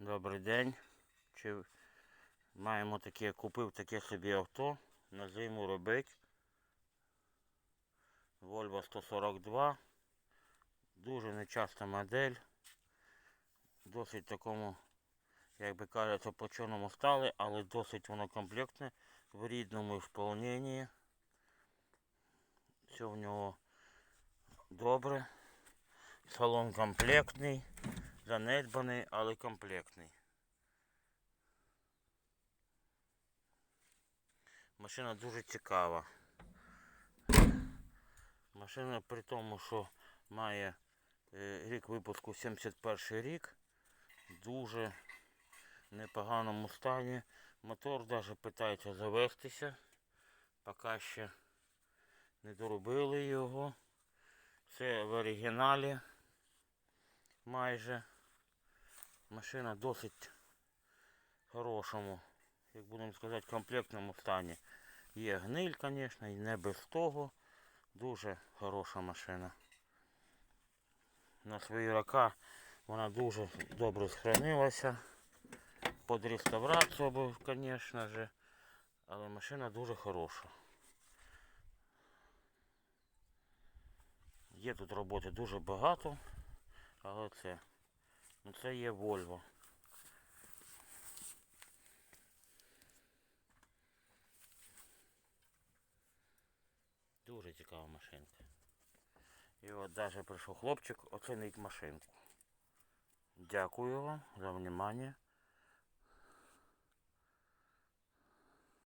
Добрий день. Чи маємо таке, купив таке собі авто на зиму робить. Volvo 142. Дуже нечаста модель. Досить такому, як би кажеться, по чорному стали, але досить воно комплектне в рідному сповненні. Все в нього добре. Салон комплектний, занедбаний, але комплектний. Машина дуже цікава. Машина при тому, що має е, рік випуску 71 рік, дуже непоганому стані. Мотор навіть питається завестися. Поки ще не доробили його. Це в оригіналі майже. Машина досить хорошому, як будемо сказати, комплектному стані. Є гниль, звісно, і не без того. Дуже хороша машина. На свої роки вона дуже добре зберігалася. Під реставрацію, був, звісно ж. Але машина дуже хороша. Є тут роботи дуже багато, але це, це є Volvo. Дуже цікава машинка. І от навіть прийшов хлопчик оцінить машинку. Дякую вам за внимание.